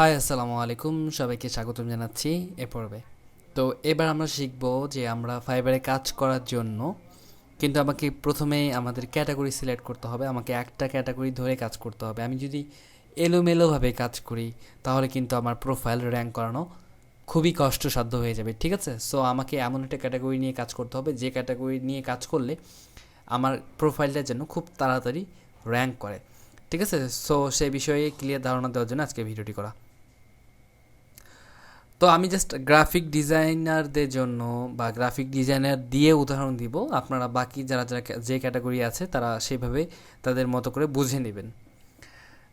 High, আসসালামু আলাইকুম। সবাইকে স্বাগতম জানাচ্ছি এ পর্বে। তো এবার আমরা শিখব যে আমরা ফাইবারে কাজ করার জন্য কিন্তু আমাকে প্রথমেই আমাদের ক্যাটাগরি সিলেক্ট করতে হবে। আমাকে একটা ক্যাটাগরি ধরে কাজ করতে হবে। আমি যদি এলোমেলোভাবে কাজ করি, তাহলে কিন্তু আমার প্রোফাইল র্যাঙ্ক করানো খুবই কষ্টসাধ্য হয়ে যাবে, ঠিক আছে? সো আমাকে এমন একটা ক্যাটাগরি নিয়ে কাজ করতে হবে, যে ক্যাটাগরি নিয়ে কাজ করলে আমার প্রোফাইলটা যেন খুব তাড়াতাড়ি র্যাঙ্ক করে, ঠিক আছে? সো সেই বিষয়ে ক্লিয়ার ধারণা দেওয়ার জন্য আজকে ভিডিওটি করা। তো আমি জাস্ট গ্রাফিক ডিজাইনারদের জন্য বা গ্রাফিক ডিজাইনার দিয়ে উদাহরণ দিব। আপনারা বাকি যারা যারা যে ক্যাটাগরি আছে, তারা সেভাবে তাদের মতো করে বুঝে নেবেন।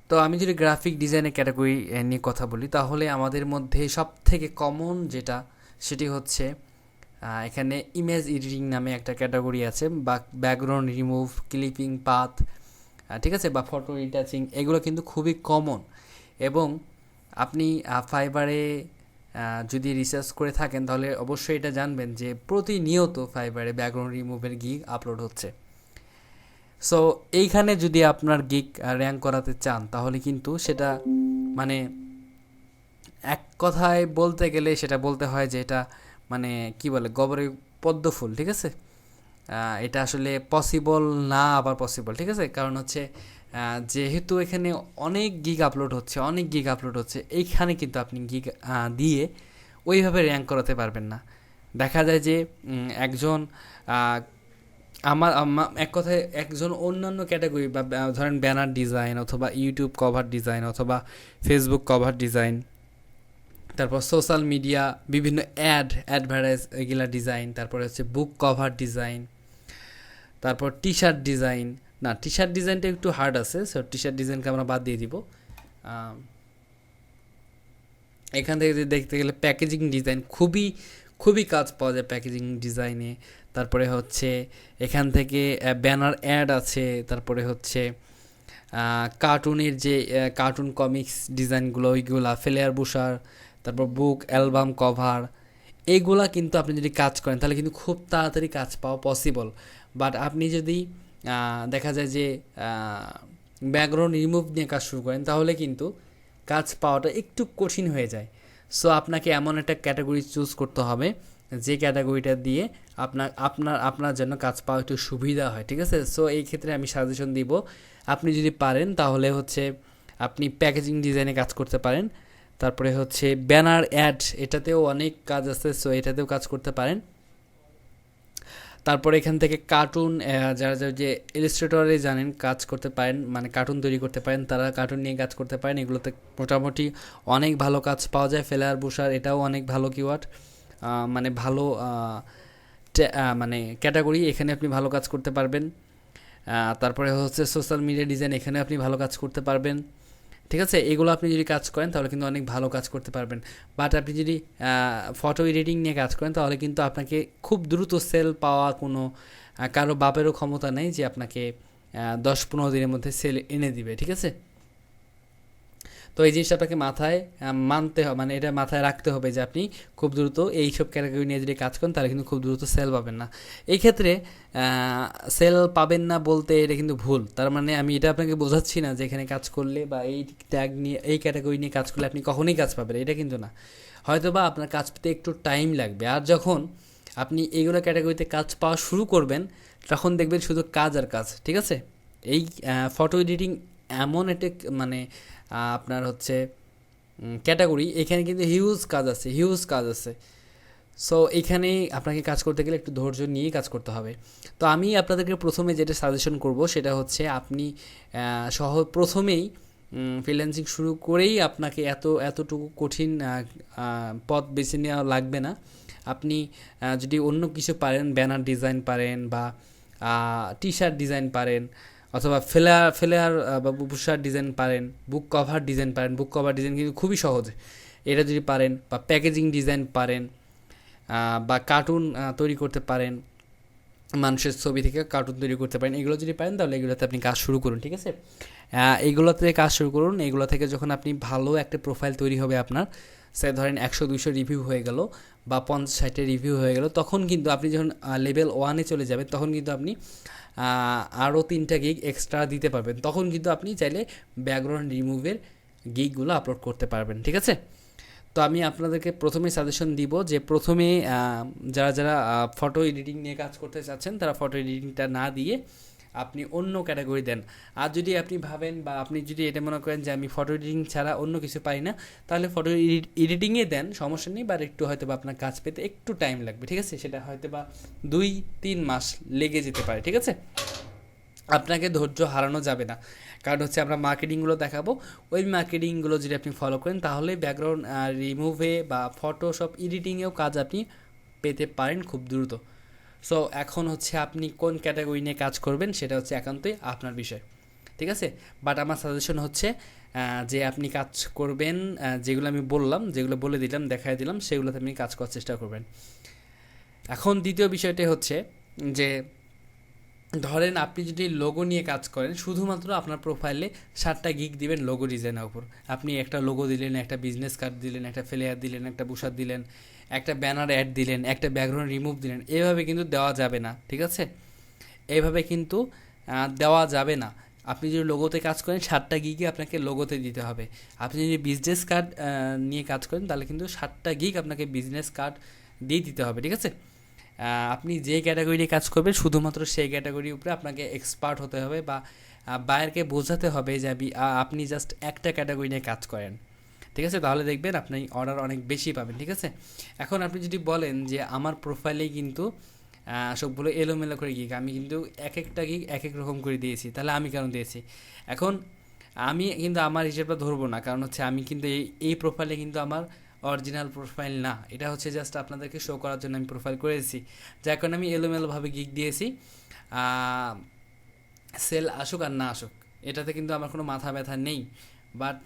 তো আমি যদি গ্রাফিক ডিজাইনের ক্যাটাগরি নিয়ে কথা বলি, তাহলে আমাদের মধ্যে সব থেকে কমন যেটা, সেটি হচ্ছে এখানে ইমেজ এডিটিং নামে একটা ক্যাটাগরি আছে, বা ব্যাকগ্রাউন্ড রিমুভ ক্লিপিং পাথ ঠিক আছে? বা ফটো রিটাচিং এগুলো কিন্তু খুবই কমন এবং আপনি ফাইবারে যদি রিসার্চ করে থাকেন, তাহলে অবশ্যই এটা জানবেন যে প্রতিনিয়ত ফাইবারে ব্যাকগ্রাউন্ড রিমুভের গিগ আপলোড হচ্ছে। সো এইখানে যদি আপনার গিগ র্যাঙ্ক করাতে চান, তাহলে কিন্তু সেটা মানে এক কথায় বলতে গেলে সেটা বলতে হয় যে এটা মানে কি বলে, গবরে পদ্ম ফুল, ঠিক আছে? এটা আসলে পসিবল না আবার পসিবল ঠিক আছে? কারণ হচ্ছে যেহেতু এখানে অনেক গিগ আপলোড হচ্ছে, অনেক গিগ আপলোড হচ্ছে, এইখানে কিন্তু আপনি গিগ দিয়ে ওইভাবে র্যাঙ্ক করাতে পারবেন না। দেখা যায় যে একজন আমার এক কথায় একজন অন্যান্য ক্যাটাগরি বা ধরেন ব্যানার ডিজাইন অথবা ইউটিউব কভার ডিজাইন অথবা ফেসবুক কভার ডিজাইন তারপর সোশ্যাল মিডিয়া বিভিন্ন অ্যাড অ্যাডভার্টাইজ এগুলা ডিজাইন তারপরে হচ্ছে বুক কভার ডিজাইন তারপর টি শার্ট ডিজাইন না টি শার্ট ডিজাইনটা একটু হার্ড আছে সো টি শার্ট ডিজাইনকে আমরা বাদ দিয়ে দিব। এখান থেকে দেখতে গেলে প্যাকেজিং ডিজাইন খুবই খুবই কাজ পাওয়া যায় প্যাকেজিং ডিজাইনে তারপরে হচ্ছে এখান থেকে ব্যানার অ্যাড আছে, তারপরে হচ্ছে কার্টুনের যে কার্টুন কমিক্স ডিজাইনগুলো ওইগুলা ফেলেয়ার বুসার তারপর বুক অ্যালবাম কভার এইগুলা কিন্তু আপনি যদি কাজ করেন, তাহলে কিন্তু খুব তাড়াতাড়ি কাজ পাওয়া পসিবল বাট আপনি যদি দেখা যায় যে ব্যাকগ্রাউন্ড রিমুভ নিয়ে কাজ শুরু করেন, তাহলে কিন্তু কাজ পাওয়াটা একটু কঠিন হয়ে যায়। সো আপনাকে এমন একটা ক্যাটাগরি চুজ করতে হবে, যে ক্যাটাগরিটা দিয়ে আপনার আপনার আপনার জন্য কাজ পাওয়া একটু সুবিধা হয়, ঠিক আছে? সো এই ক্ষেত্রে আমি সাজেশন দিব, আপনি যদি পারেন, তাহলে হচ্ছে আপনি প্যাকেজিং ডিজাইনে কাজ করতে পারেন। তারপরে হচ্ছে ব্যানার অ্যাড এটাতেও অনেক কাজ আছে সো এটাতেও কাজ করতে পারেন। তারপরে এখান থেকে কার্টুন যারা যারা যে ইলিস্ট্রেটরে জানেন, কাজ করতে পারেন মানে কার্টুন তৈরি করতে পারেন, তারা কার্টুন নিয়ে কাজ করতে পারেন। এগুলোতে মোটামুটি অনেক ভালো কাজ পাওয়া যায় ফেলার বুসার, এটাও অনেক ভালো কিওয়ার্ড মানে ভালো মানে ক্যাটাগরি এখানে আপনি ভালো কাজ করতে পারবেন। তারপরে হচ্ছে সোশ্যাল মিডিয়া ডিজাইন এখানে আপনি ভালো কাজ করতে পারবেন। ঠিক আছে, এগুলো আপনি যদি কাজ করেন তাহলে কিন্তু অনেক ভালো কাজ করতে পারবেন। বাট আপনি যদি ফটো এডিটিং নিয়ে কাজ করেন তাহলে কিন্তু আপনাকে খুব দ্রুত সেল পাওয়া কোনো কারও বাপেরও ক্ষমতা নেই যে আপনাকে দশ পনেরো দিনের মধ্যে সেল এনে দিবে, ঠিক আছে? তো এই জিনিসটা আপনাকে মাথায় মানতে হবে মানে এটা মাথায় রাখতে হবে যে আপনি খুব দ্রুত এই সব ক্যাটাগরি নিয়ে যদি কাজ করেন, তাহলে কিন্তু খুব দ্রুত সেল পাবেন না। এই ক্ষেত্রে সেল পাবেন না বলতে এটা কিন্তু ভুল। তার মানে আমি এটা আপনাকে বোঝাচ্ছি না যে এখানে কাজ করলে বা এই ট্যাগ নিয়ে, এই ক্যাটাগরি নিয়ে কাজ করলে আপনি কখনোই কাজ পাবেন এটা কিন্তু না। হয়তো বা আপনার কাজ পেতে একটু টাইম লাগবে। আর যখন আপনি এইগুলো ক্যাটাগরিতে কাজ পাওয়া শুরু করবেন, তখন দেখবেন শুধু কাজ আর কাজ, ঠিক আছে? এই ফটো এডিটিং এমন একটা মানে আপনার হচ্ছে ক্যাটাগরি এখানে কিন্তু হিউজ কাজ আছে হিউজ কাজ আছে। সো এখানে আপনাকে কাজ করতে গেলে একটু ধৈর্য নিয়েই কাজ করতে হবে। তো আমি আপনাদেরকে প্রথমে যেটা সাজেশন করব, সেটা হচ্ছে আপনি সহ, প্রথমেই ফ্রিল্যান্সিং শুরু করেই আপনাকে এত, এতটুকু কঠিন পথ বেছে নেওয়া লাগবে না। আপনি যদি অন্য কিছু পারেন ব্যানার ডিজাইন পারেন বা টি শার্ট ডিজাইন পারেন অথবা ফ্লেয়ার ফ্লেয়ার বা বুসার ডিজাইন পারেন বুক কভার ডিজাইন পারেন বুক কভার ডিজাইন কিন্তু খুবই সহজ। এটা যদি পারেন বা প্যাকেজিং ডিজাইন পারেন বা কার্টুন তৈরি করতে পারেন মানুষের ছবি থেকে কার্টুন তৈরি করতে পারেন। এগুলো যদি পারেন, তাহলে এগুলোতে আপনি কাজ শুরু করুন, ঠিক আছে? এইগুলোতে কাজ শুরু করুন। এগুলো থেকে যখন আপনি ভালো একটা প্রোফাইল তৈরি হবে আপনার সে ধরেন একশো দুশো রিভিউ হয়ে গেল বা পঞ্চাশ ষাটের রিভিউ হয়ে গেল, তখন কিন্তু আপনি যখন লেভেল ওয়ানে চলে যাবেন, তখন কিন্তু আপনি আরও তিনটা গিগ এক্সট্রা দিতে পারবেন। তখন কিন্তু আপনি চাইলে ব্যাকগ্রাউন্ড রিমুভের গিকগুলো আপলোড করতে পারবেন, ঠিক আছে? তো আমি আপনাদেরকে প্রথমে সাজেশন দিব যে প্রথমে যারা যারা ফটো এডিটিং নিয়ে কাজ করতে চাচ্ছেন, তারা ফটো এডিটিংটা না দিয়ে আপনি অন্য ক্যাটাগরি দেন। আর যদি আপনি ভাবেন বা আপনি যদি এটা মনে করেন যে আমি ফটো এডিটিং ছাড়া অন্য কিছু পাই না, তাহলে ফটো এডিটিংয়ে দেন, সমস্যা নেই বা একটু হয়তো বা আপনার কাজ পেতে একটু টাইম লাগবে, ঠিক আছে? সেটা হয়তো বা দুই, তিন মাস লেগে যেতে পারে, ঠিক আছে? আপনাকে ধৈর্য হারানো যাবে না। কারণ হচ্ছে আমরা মার্কেটিংগুলো দেখাবো। ওই মার্কেটিংগুলো যদি আপনি ফলো করেন, তাহলে ব্যাকগ্রাউন্ড রিমুভে বা ফটোশপ এডিটিংয়েও কাজ আপনি পেতে পারেন খুব দ্রুত। সো এখন হচ্ছে আপনি কোন ক্যাটাগরি নিয়ে কাজ করবেন, সেটা হচ্ছে একান্তই আপনার বিষয়। ঠিক আছে? বাট আমার সাজেশন হচ্ছে যে আপনি কাজ করবেন যেগুলো আমি বললাম, যেগুলো বলে দিলাম, দেখাই দিলাম, সেগুলোতে আপনি কাজ করার চেষ্টা করবেন। এখন দ্বিতীয় বিষয়টি হচ্ছে যে ধরেন আপনি যদি লোগো নিয়ে কাজ করেন, শুধুমাত্র আপনার প্রোফাইলে সাতটা গিক দিবেন লোগো ডিজাইনের উপর। আপনি একটা লোগো দিলেন, একটা বিজনেস কার্ড দিলেন, একটা ফ্লেয়ার দিলেন, একটা বুসার দিলেন, একটা ব্যানার অ্যাড দিলেন, একটা ব্যাকগ্রাউন্ড রিমুভ দিলেন, এভাবে কিন্তু দেওয়া যাবে না, ঠিক আছে? এভাবে কিন্তু দেওয়া যাবে না। আপনি যদি লোগোতে কাজ করেন, সাতটা গিগে আপনাকে লোগোতে দিতে হবে। আপনি যদি বিজনেস কার্ড নিয়ে কাজ করেন, তাহলে কিন্তু সাতটা গিগ আপনাকে বিজনেস কার্ড দিয়ে দিতে হবে, ঠিক আছে? আপনি যে ক্যাটাগরি নিয়ে কাজ করবেন, শুধুমাত্র সেই ক্যাটাগরির উপরে আপনাকে এক্সপার্ট হতে হবে বা বায়ারকে বোঝাতে হবে যে আপনি জাস্ট একটা ক্যাটাগরি নিয়ে কাজ করেন। ঠিক আছে? তাহলে দেখবেন আপনি অর্ডার অনেক বেশি পাবেন, ঠিক আছে? এখন আপনি যদি বলেন যে আমার প্রোফাইলেই কিন্তু সবগুলো এলোমেলো করে গিক আমি কিন্তু এক একটা গিক এক এক রকম করে দিয়েছি, তাহলে আমি কেন দিয়েছি? এখন আমি কিন্তু আমার হিসেবটা ধরবো না, কারণ হচ্ছে আমি কিন্তু এই এই প্রোফাইলে কিন্তু আমার অরিজিনাল প্রোফাইল না। এটা হচ্ছে জাস্ট আপনাদেরকে শো করার জন্য আমি প্রোফাইল করেছি। যার কারণে আমি এলোমেলোভাবে গিক দিয়েছি। সেল আসুক আর না আসুক, এটাতে কিন্তু আমার কোনো মাথা ব্যথা নেই। বাট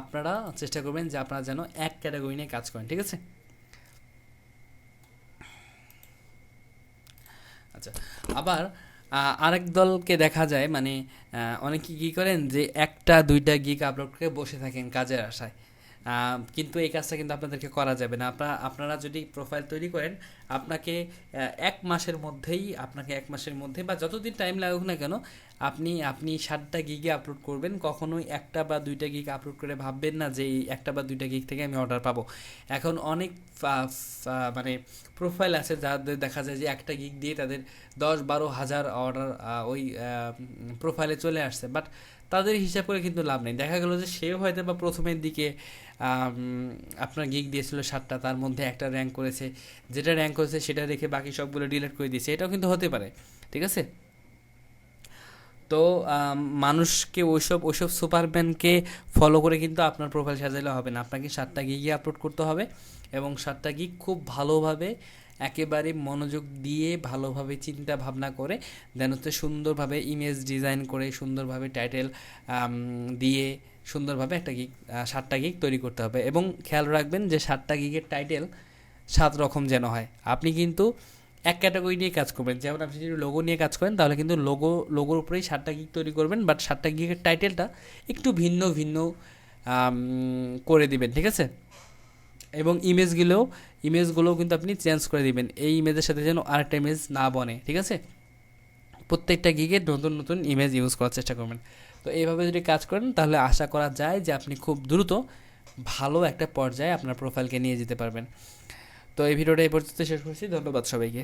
আপনারা চেষ্টা করবেন যে আপনারা যেন এক ক্যাটাগরি নিয়ে কাজ করেন, ঠিক আছে? আচ্ছা আবার আরেক দলকে দেখা যায় মানে অনেকে কী করেন যে একটা, দুইটা গিগ আপলোড করে বসে থাকেন কাজের আশায়। কিন্তু এই কাজটা কিন্তু আপনাদেরকে করা যাবে না। আপনারা আপনারা যদি প্রোফাইল তৈরি করেন, আপনাকে এক মাসের মধ্যেই, আপনাকে এক মাসের মধ্যে বা যতদিন টাইম লাগুক না কেন, আপনি আপনি সাতটা গিগে আপলোড করবেন। কখনোই একটা বা দুইটা গিগ আপলোড করে ভাববেন না যে একটা বা দুইটা গিগ থেকে আমি অর্ডার পাবো। এখন অনেক মানে প্রোফাইল আছে যাদের দেখা যায় যে একটা গিগ দিয়ে তাদের দশ বারো হাজার অর্ডার ওই প্রোফাইলে চলে আসছে। বাট তাদের হিসাব করে কিন্তু লাভ নেই। দেখা গেলো যে সেও হয়তো বা প্রথমের দিকে আপনার গিগ দিয়েছিল সাতটা, তার মধ্যে একটা র্যাঙ্ক করেছে। যেটা র্যাঙ্ক করেছে সেটা রেখে বাকি সবগুলো ডিলিট করে দিয়েছে। এটাও কিন্তু হতে পারে, ঠিক আছে? তো মানুষকে ওইসব ওইসব সুপারম্যানকে ফলো করে কিন্তু আপনার প্রোফাইল সাজাইলে হবে না। আপনাকে সাতটা গিগই আপলোড করতে হবে এবং সাতটা গিগ খুব ভালোভাবে একেবারে মনোযোগ দিয়ে, ভালোভাবে চিন্তা ভাবনা করে, দেন হচ্ছে সুন্দরভাবে ইমেজ ডিজাইন করে, সুন্দরভাবে টাইটেল দিয়ে সুন্দরভাবে একটা গিগ সাতটা গিগ তৈরি করতে হবে এবং খেয়াল রাখবেন যে সাতটা গিগের টাইটেল সাত রকম যেন হয়। আপনি কিন্তু এক ক্যাটাগরি নিয়ে কাজ করবেন। যেমন আপনি যদি লোগো নিয়ে কাজ করেন, তাহলে কিন্তু লোগো লোগোর উপরেই সাতটা গিগ তৈরি করবেন বাট সাতটা গিগের টাইটেলটা একটু ভিন্ন ভিন্ন করে দিবেন, ঠিক আছে? এবং ইমেজগুলোও ইমেজগুলোও কিন্তু আপনি চেঞ্জ করে দিবেন। এই ইমেজের সাথে যেন আরেকটা ইমেজ না বনে, ঠিক আছে? প্রত্যেকটা গিগে নতুন নতুন ইমেজ ইউজ করার চেষ্টা করবেন। তো এইভাবে যদি কাজ করেন, তাহলে আশা করা যায় যে আপনি খুব দ্রুত ভালো একটা পর্যায়ে আপনার প্রোফাইলকে নিয়ে যেতে পারবেন। তো এই ভিডিওটা এই পর্যন্ত শেষ করছি। ধন্যবাদ সবাইকে।